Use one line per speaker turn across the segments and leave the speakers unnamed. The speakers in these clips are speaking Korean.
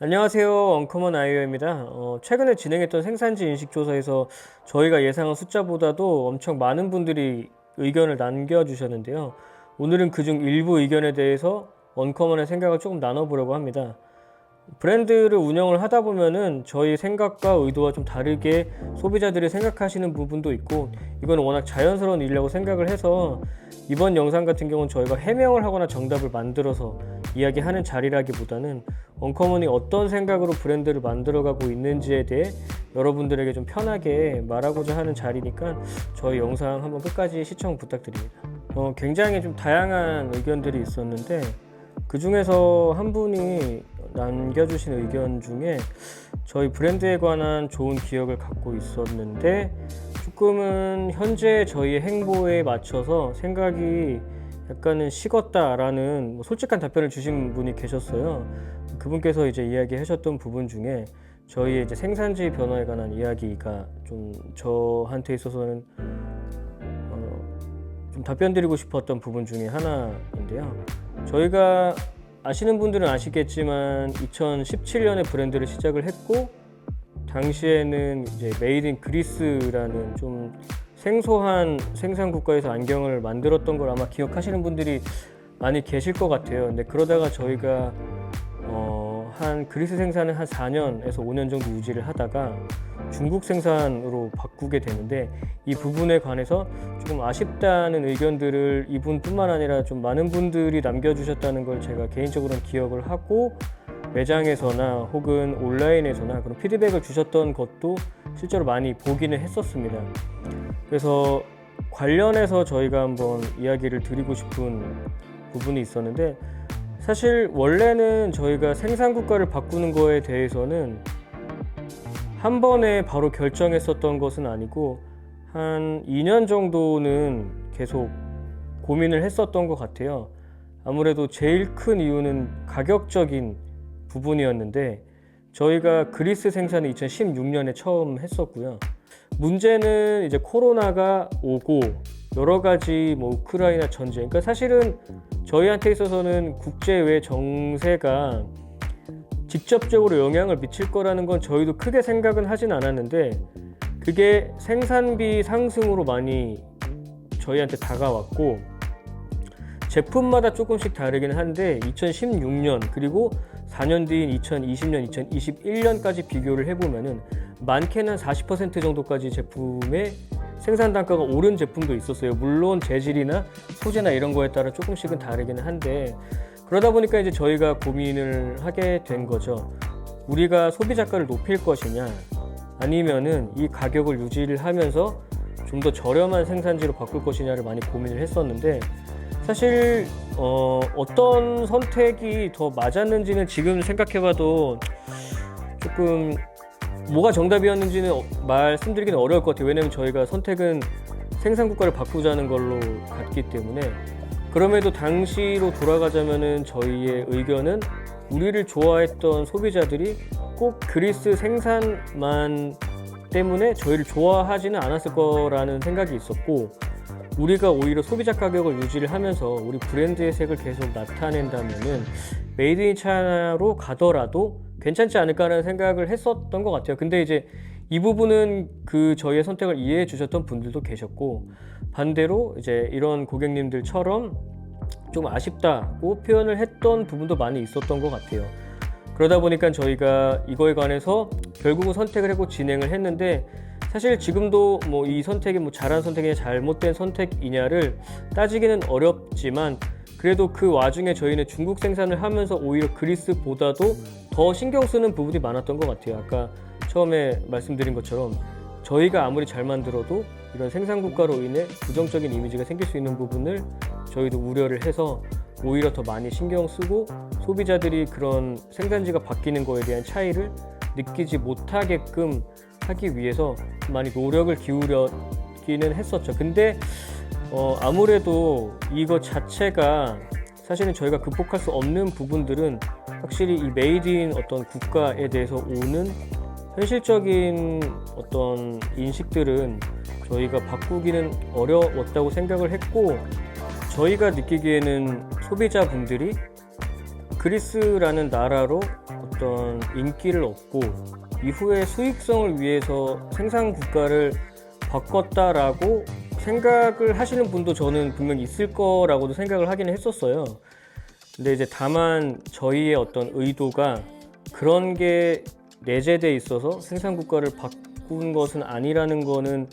안녕하세요. 언커먼 아이오입니다. 어, 최근에 진행했던 생산지 인식 조사에서 저희가 예상한 숫자보다도 엄청 많은 분들이 의견을 남겨주셨는데요. 오늘은 그중 일부 의견에 대해서 언커먼의 생각을 조금 나눠보려고 합니다. 브랜드를 운영을 하다 보면은 저희 생각과 의도와 좀 다르게 소비자들이 생각하시는 부분도 있고 이건 워낙 자연스러운 일이라고 생각을 해서 이번 영상 같은 경우는 저희가 해명을 하거나 정답을 만들어서 이야기하는 자리라기보다는 언커먼이 어떤 생각으로 브랜드를 만들어가고 있는지에 대해 여러분들에게 좀 편하게 말하고자 하는 자리니까 저희 영상 한번 끝까지 시청 부탁드립니다. 어, 굉장히 좀 다양한 의견들이 있었는데 그 중에서 한 분이 남겨주신 의견 중에 저희 브랜드에 관한 좋은 기억을 갖고 있었는데 조금은 현재 저희의 행보에 맞춰서 생각이 약간은 식었다라는 뭐 솔직한 답변을 주신 분이 계셨어요. 그분께서 이제 이야기하셨던 부분 중에 저희의 이제 생산지 변화에 관한 이야기가 좀 저한테 있어서는 어, 좀 답변 드리고 싶었던 부분 중에 하나인데요. 저희가 아시는 분들은 아시겠지만 2017년에 브랜드를 시작을 했고 당시에는 이제 메이드 인 그리스라는 좀 생소한 생산 국가에서 안경을 만들었던 걸 아마 기억하시는 분들이 많이 계실 것 같아요. 근데 그러다가 저희가 어, 한 그리스 생산을 한 4년에서 5년 정도 유지를 하다가 중국 생산으로 바꾸게 되는데 이 부분에 관해서 조금 아쉽다는 의견들을 이분뿐만 아니라 좀 많은 분들이 남겨주셨다는 걸 제가 개인적으로는 기억을 하고 매장에서나 혹은 온라인에서나 그런 피드백을 주셨던 것도 실제로 많이 보기는 했었습니다. 그래서 관련해서 저희가 한번 이야기를 드리고 싶은 부분이 있었는데 사실 원래는 저희가 생산 국가를 바꾸는 거에 대해서는 한 번에 바로 결정했었던 것은 아니고 한 2년 정도는 계속 고민을 했었던 것 같아요. 아무래도 제일 큰 이유는 가격적인 부분이었는데 저희가 그리스 생산을 2016년에 처음 했었고요. 문제는 이제 코로나가 오고 여러 가지 뭐 우크라이나 전쟁. 그러니까 사실은 저희한테 있어서는 국제외 정세가 직접적으로 영향을 미칠 거라는 건 저희도 크게 생각은 하진 않았는데 그게 생산비 상승으로 많이 저희한테 다가왔고 제품마다 조금씩 다르긴 한데 2016년 그리고 4년 뒤인 2020년, 2021년까지 비교를 해보면은 많게는 40% 정도까지 제품의 생산 단가가 오른 제품도 있었어요. 물론 재질이나 소재나 이런 거에 따라 조금씩은 다르기는 한데 그러다 보니까 이제 저희가 고민을 하게 된 거죠. 우리가 소비자가를 높일 것이냐 아니면은 이 가격을 유지를 하면서 좀 더 저렴한 생산지로 바꿀 것이냐를 많이 고민을 했었는데 사실 어, 어떤 선택이 더 맞았는지는 지금 생각해봐도 조금 뭐가 정답이었는지는 어- 말씀드리기는 어려울 것 같아요. 왜냐면 저희가 선택은 생산 국가를 바꾸자는 걸로 갔기 때문에 그럼에도 당시로 돌아가자면은 저희의 의견은 우리를 좋아했던 소비자들이 꼭 그리스 생산만 때문에 저희를 좋아하지는 않았을 거라는 생각이 있었고 우리가 오히려 소비자 가격을 유지를 하면서 우리 브랜드의 색을 계속 나타낸다면은 메이드 인 차이나로 가더라도 괜찮지 않을까라는 생각을 했었던 것 같아요. 근데 이제 이 부분은 그 저희의 선택을 이해해 주셨던 분들도 계셨고 반대로 이제 이런 고객님들처럼 좀 아쉽다고 표현을 했던 부분도 많이 있었던 것 같아요. 그러다 보니까 저희가 이거에 관해서 결국은 선택을 하고 진행을 했는데 사실 지금도 뭐 이 선택이 뭐 잘한 선택이냐 잘못된 선택이냐를 따지기는 어렵지만 그래도 그 와중에 저희는 중국 생산을 하면서 오히려 그리스보다도 더 신경 쓰는 부분이 많았던 것 같아요. 아까 처음에 말씀드린 것처럼 저희가 아무리 잘 만들어도 이런 생산 국가로 인해 부정적인 이미지가 생길 수 있는 부분을 저희도 우려를 해서 오히려 더 많이 신경 쓰고 소비자들이 그런 생산지가 바뀌는 거에 대한 차이를 느끼지 못하게끔 하기 위해서 많이 노력을 기울였기는 했었죠. 근데 어, 아무래도 이거 자체가 사실은 저희가 극복할 수 없는 부분들은 확실히 이 메이드인 어떤 국가에 대해서 오는 현실적인 어떤 인식들은 저희가 바꾸기는 어려웠다고 생각을 했고 저희가 느끼기에는 소비자분들이 그리스라는 나라로 어떤 인기를 얻고 이후에 수익성을 위해서 생산 국가를 바꿨다라고 생각을 하시는 분도 저는 분명히 있을 거라고도 생각을 하기는 했었어요. 근데 이제 다만 저희의 어떤 의도가 그런 게 내재돼 있어서 생산 국가를 바꾼 것은 아니라는 거는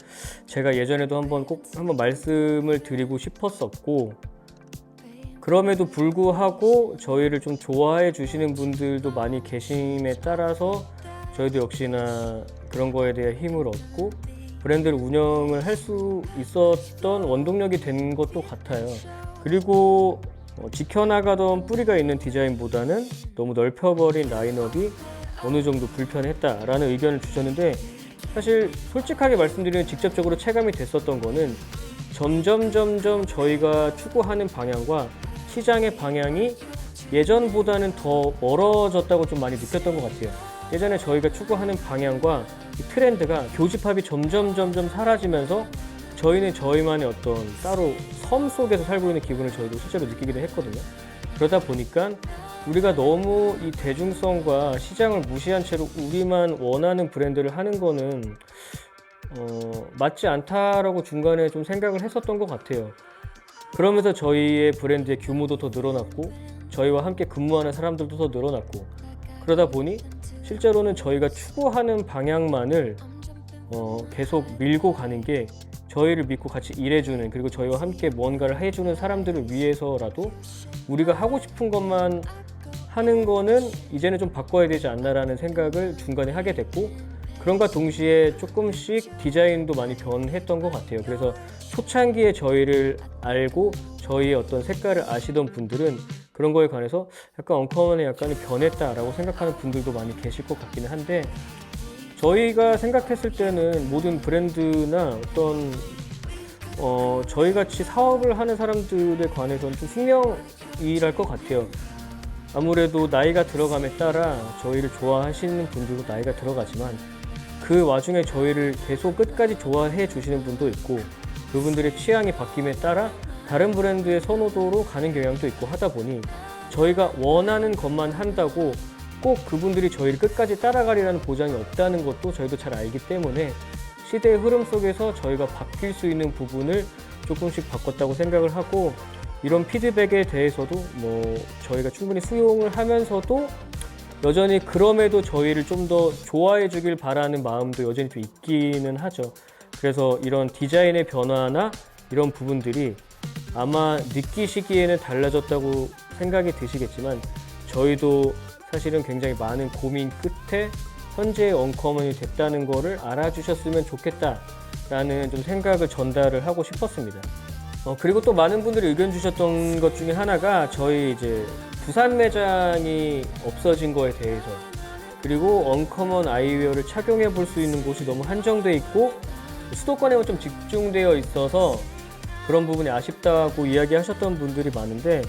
제가 예전에도 한번 꼭 한번 말씀을 드리고 싶었었고 그럼에도 불구하고 저희를 좀 좋아해 주시는 분들도 많이 계심에 따라서 저희도 역시나 그런 거에 대해 힘을 얻고 브랜드를 운영을 할 수 있었던 원동력이 된 것도 같아요. 그리고 어, 지켜나가던 뿌리가 있는 디자인보다는 너무 넓혀버린 라인업이 어느 정도 불편했다라는 의견을 주셨는데 사실 솔직하게 말씀드리면 직접적으로 체감이 됐었던 거는 점점 점점 저희가 추구하는 방향과 시장의 방향이 예전보다는 더 멀어졌다고 좀 많이 느꼈던 것 같아요. 예전에 저희가 추구하는 방향과 이 트렌드가 교집합이 점점 점점 사라지면서 저희는 저희만의 어떤 따로 섬 속에서 살고 있는 기분을 저희도 실제로 느끼기도 했거든요. 그러다 보니까 우리가 너무 이 대중성과 시장을 무시한 채로 우리만 원하는 브랜드를 하는 거는 어, 맞지 않다라고 중간에 좀 생각을 했었던 것 같아요. 그러면서 저희의 브랜드의 규모도 더 늘어났고 저희와 함께 근무하는 사람들도 더 늘어났고 그러다 보니 실제로는 저희가 추구하는 방향만을 어, 계속 밀고 가는 게 저희를 믿고 같이 일해주는 그리고 저희와 함께 뭔가를 해주는 사람들을 위해서라도 우리가 하고 싶은 것만 하는 거는 이제는 좀 바꿔야 되지 않나라는 생각을 중간에 하게 됐고 그런가 동시에 조금씩 디자인도 많이 변했던 것 같아요. 그래서 초창기에 저희를 알고 저희의 어떤 색깔을 아시던 분들은 그런 거에 관해서 약간 언커먼에 약간은 변했다라고 생각하는 분들도 많이 계실 것 같기는 한데 저희가 생각했을 때는 모든 브랜드나 어떤 어, 저희 같이 사업을 하는 사람들에 관해서는 좀 숙명이랄 것 같아요. 아무래도 나이가 들어감에 따라 저희를 좋아하시는 분들도 나이가 들어가지만 그 와중에 저희를 계속 끝까지 좋아해 주시는 분도 있고 그분들의 취향이 바뀜에 따라 다른 브랜드의 선호도로 가는 경향도 있고 하다 보니 저희가 원하는 것만 한다고 꼭 그분들이 저희를 끝까지 따라가리라는 보장이 없다는 것도 저희도 잘 알기 때문에 시대의 흐름 속에서 저희가 바뀔 수 있는 부분을 조금씩 바꿨다고 생각을 하고 이런 피드백에 대해서도 뭐 저희가 충분히 수용을 하면서도 여전히 그럼에도 저희를 좀 더 좋아해 주길 바라는 마음도 여전히 좀 있기는 하죠. 그래서 이런 디자인의 변화나 이런 부분들이 아마 느끼시기에는 달라졌다고 생각이 드시겠지만 저희도 사실은 굉장히 많은 고민 끝에 현재의 언커먼이 됐다는 거를 알아주셨으면 좋겠다라는 좀 생각을 전달을 하고 싶었습니다. 어, 그리고 또 많은 분들이 의견 주셨던 것 중에 하나가 저희 이제 부산 매장이 없어진 거에 대해서 그리고 언커먼 아이웨어를 착용해 볼 수 있는 곳이 너무 한정돼 있고 수도권에만 좀 집중되어 있어서 그런 부분이 아쉽다고 이야기하셨던 분들이 많은데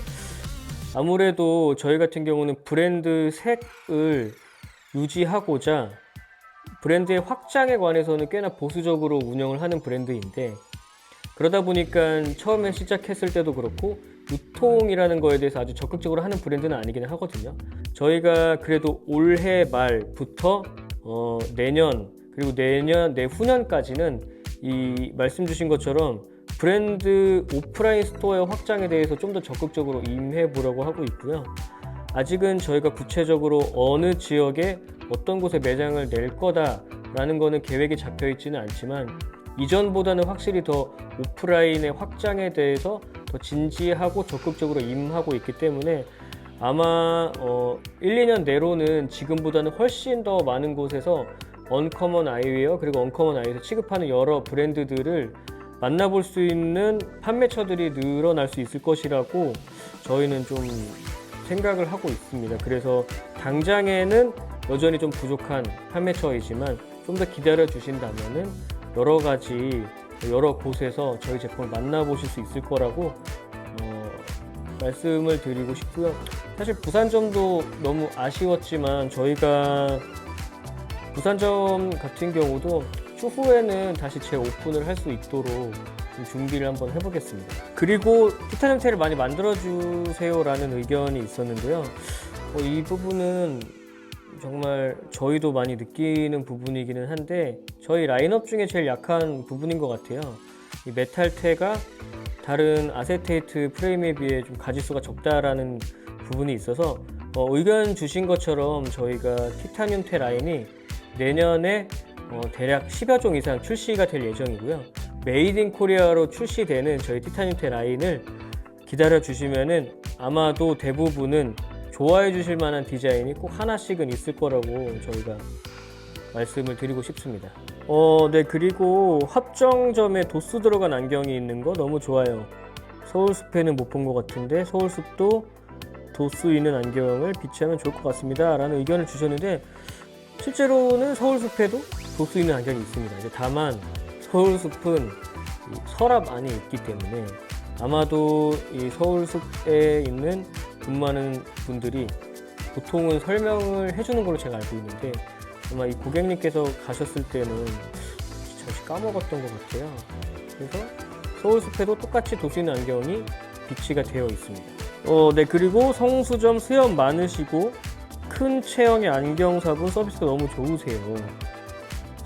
아무래도 저희 같은 경우는 브랜드 색을 유지하고자 브랜드의 확장에 관해서는 꽤나 보수적으로 운영을 하는 브랜드인데 그러다 보니까 처음에 시작했을 때도 그렇고 유통이라는 거에 대해서 아주 적극적으로 하는 브랜드는 아니기는 하거든요. 저희가 그래도 올해 말부터 어, 내년 그리고 내년 내후년까지는 이 말씀 주신 것처럼 브랜드 오프라인 스토어의 확장에 대해서 좀 더 적극적으로 임해 보려고 하고 있고요. 아직은 저희가 구체적으로 어느 지역에 어떤 곳에 매장을 낼 거다라는 거는 계획이 잡혀 있지는 않지만 이전보다는 확실히 더 오프라인의 확장에 대해서 더 진지하고 적극적으로 임하고 있기 때문에 아마 어 1, 2년 내로는 지금보다는 훨씬 더 많은 곳에서 언커먼 아이웨어 그리고 언커먼 아이에서 취급하는 여러 브랜드들을 만나볼 수 있는 판매처들이 늘어날 수 있을 것이라고 저희는 좀 생각을 하고 있습니다. 그래서 당장에는 여전히 좀 부족한 판매처이지만 좀 더 기다려 주신다면은 여러 가지 여러 곳에서 저희 제품을 만나보실 수 있을 거라고 어, 말씀을 드리고 싶고요. 사실 부산점도 너무 아쉬웠지만 저희가 부산점 같은 경우도 추후에는 다시 재오픈을 할 수 있도록 좀 준비를 한번 해보겠습니다. 그리고 티타늄 테를 많이 만들어주세요라는 의견이 있었는데요. 어, 이 부분은 정말 저희도 많이 느끼는 부분이기는 한데 저희 라인업 중에 제일 약한 부분인 것 같아요. 이 메탈테가 다른 아세테이트 프레임에 비해 좀 가지수가 적다라는 부분이 있어서 어, 의견 주신 것처럼 저희가 티타늄테 라인이 내년에 어, 대략 10여 종 이상 출시가 될 예정이고요. 메이드 인 코리아로 출시되는 저희 티타늄테 라인을 기다려 주시면은 아마도 대부분은 좋아해 주실 만한 디자인이 꼭 하나씩은 있을 거라고 저희가 말씀을 드리고 싶습니다. 어, 네, 그리고 합정점에 도수 들어간 안경이 있는 거 너무 좋아요. 서울숲에는 못 본 것 같은데 서울숲도 도수 있는 안경을 비치하면 좋을 것 같습니다. 라는 의견을 주셨는데 실제로는 서울숲에도 도수 있는 안경이 있습니다. 이제 다만 서울숲은 이 서랍 안에 있기 때문에 아마도 이 서울숲에 있는 근무하는 분들이 보통은 설명을 해주는 걸로 제가 알고 있는데 아마 이 고객님께서 가셨을 때는 잠시 까먹었던 것 같아요. 그래서 서울 숲에도 똑같이 도수 있는 안경이 비치가 되어 있습니다. 어, 네 그리고 성수점 수염 많으시고 큰 체형의 안경사분 서비스가 너무 좋으세요.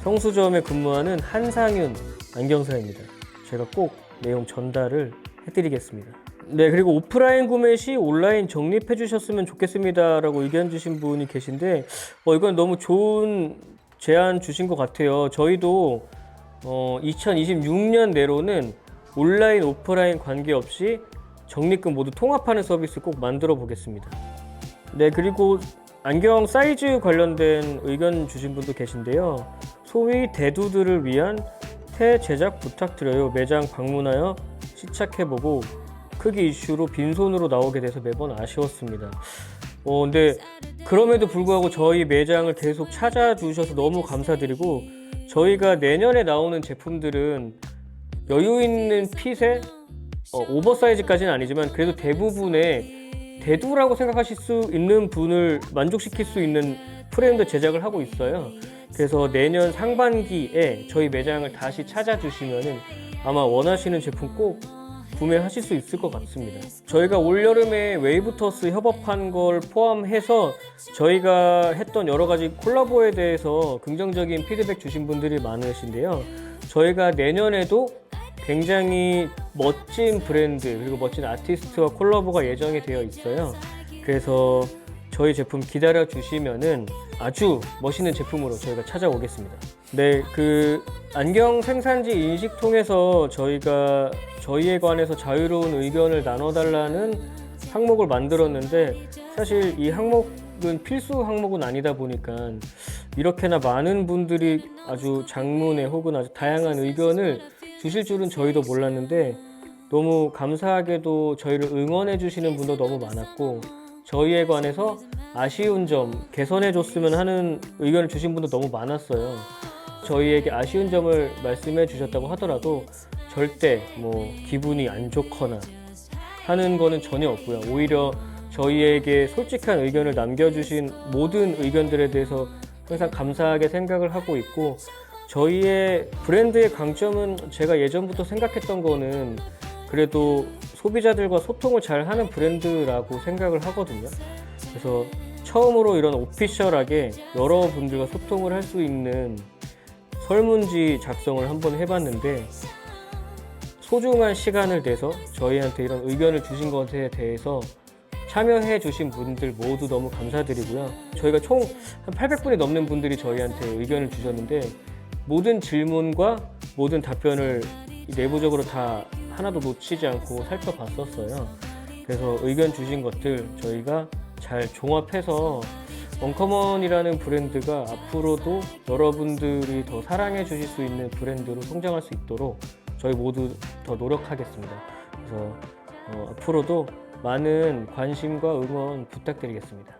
성수점에 근무하는 한상윤 안경사입니다. 제가 꼭 내용 전달을 해드리겠습니다. 네, 그리고 오프라인 구매 시 온라인 적립해 주셨으면 좋겠습니다라고 의견 주신 분이 계신데, 어, 이건 너무 좋은 제안 주신 것 같아요. 저희도 어, 2026년 내로는 온라인, 오프라인 관계없이 적립금 모두 통합하는 서비스 꼭 만들어 보겠습니다. 네, 그리고 안경 사이즈 관련된 의견 주신 분도 계신데요. 소위 대두들을 위한 태 제작 부탁드려요. 매장 방문하여 시착해보고 크기 이슈로 빈손으로 나오게 돼서 매번 아쉬웠습니다. 어, 근데 그럼에도 불구하고 저희 매장을 계속 찾아주셔서 너무 감사드리고 저희가 내년에 나오는 제품들은 여유 있는 핏에 어, 오버사이즈까지는 아니지만 그래도 대부분의 대두라고 생각하실 수 있는 분을 만족시킬 수 있는 프레임도 제작을 하고 있어요. 그래서 내년 상반기에 저희 매장을 다시 찾아주시면은 아마 원하시는 제품 꼭 구매하실 수 있을 것 같습니다. 저희가 올여름에 웨이브터스 협업한 걸 포함해서 저희가 했던 여러 가지 콜라보에 대해서 긍정적인 피드백 주신 분들이 많으신데요. 저희가 내년에도 굉장히 멋진 브랜드 그리고 멋진 아티스트와 콜라보가 예정이 되어 있어요. 그래서 저희 제품 기다려 주시면은 아주 멋있는 제품으로 저희가 찾아오겠습니다. 네, 그 안경 생산지 인식 통해서 저희가 저희에 관해서 자유로운 의견을 나눠달라는 항목을 만들었는데 사실 이 항목은 필수 항목은 아니다 보니까 이렇게나 많은 분들이 아주 장문에 혹은 아주 다양한 의견을 주실 줄은 저희도 몰랐는데 너무 감사하게도 저희를 응원해 주시는 분도 너무 많았고 저희에 관해서 아쉬운 점 개선해 줬으면 하는 의견을 주신 분도 너무 많았어요. 저희에게 아쉬운 점을 말씀해 주셨다고 하더라도 절대 뭐 기분이 안 좋거나 하는 거는 전혀 없고요. 오히려 저희에게 솔직한 의견을 남겨주신 모든 의견들에 대해서 항상 감사하게 생각을 하고 있고 저희의 브랜드의 강점은 제가 예전부터 생각했던 거는 그래도 소비자들과 소통을 잘 하는 브랜드라고 생각을 하거든요. 그래서 처음으로 이런 오피셜하게 여러분들과 소통을 할 수 있는 설문지 작성을 한번 해봤는데 소중한 시간을 내서 저희한테 이런 의견을 주신 것에 대해서 참여해 주신 분들 모두 너무 감사드리고요. 저희가 총 한 800분이 넘는 분들이 저희한테 의견을 주셨는데 모든 질문과 모든 답변을 내부적으로 다 하나도 놓치지 않고 살펴봤었어요. 그래서 의견 주신 것들 저희가 잘 종합해서 원커먼이라는 브랜드가 앞으로도 여러분들이 더 사랑해 주실 수 있는 브랜드로 성장할 수 있도록 저희 모두 더 노력하겠습니다. 그래서 어, 앞으로도 많은 관심과 응원 부탁드리겠습니다.